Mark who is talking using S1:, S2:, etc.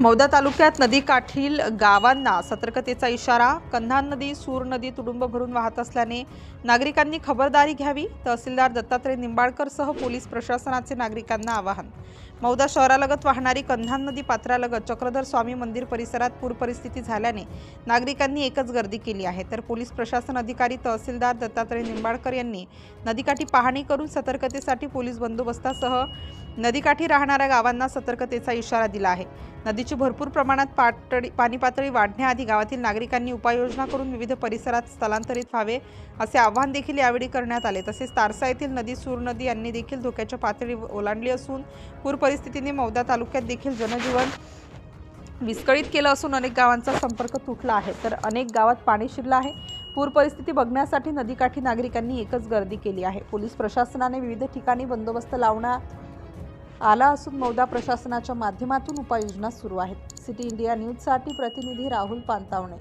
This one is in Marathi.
S1: मौदा तालुक्यात नदीकाठील गावांना सतर्कतेचा इशारा कन्हान नदी सूर नदी तुडुंब भरून वाहत असल्याने नागरिकांनी खबरदारी घ्यावी. तहसीलदार दत्तात्रय निंबाळकरसह पोलीस प्रशासनाचे नागरिकांना आवाहन. मौदा शहरालगत वाहणारी कन्हान नदी पात्रालगत चक्रधर स्वामी मंदिर परिसरात पूर परिस्थिती झाल्याने नागरिकांनी एकच गर्दी केली आहे. तर पोलीस प्रशासन अधिकारी तहसीलदार दत्तात्रय निंबाळकर यांनी नदीकाठी पाहणी करून सतर्कतेसाठी पोलीस बंदोबस्तासह नदीकाठी राहणाऱ्या गावांना सतर्कतेचा इशारा दिला आहे. नदी नदीची भरपूर प्रमाणात पातळी पाणी पातळी वाढण्याआधी गावातील नागरिकांनी उपाययोजना करून विविध परिसरात स्थलांतरित व्हावे असे आवाहन देखील यावेळी करण्यात आले. तसेच तारसा येथील नदी सूर नदी यांनी देखील धोक्याच्या पातळी ओलांडली असून पूर परिस्थितीने मौदा तालुक्यात देखील जनजीवन विस्कळीत केलं असून अनेक गावांचा संपर्क तुटला आहे. तर अनेक गावात पाणी शिरलं आहे. पूर परिस्थिती बघण्यासाठी नदीकाठी नागरिकांनी एकच गर्दी केली आहे. पोलीस प्रशासनाने विविध ठिकाणी बंदोबस्त लावण्यात आला असून मौदा प्रशासनाच्या माध्यमातून उपाययोजना सुरू आहेत. सिटी इंडिया न्यूजसाठी प्रतिनिधी राहुल पानतावणे.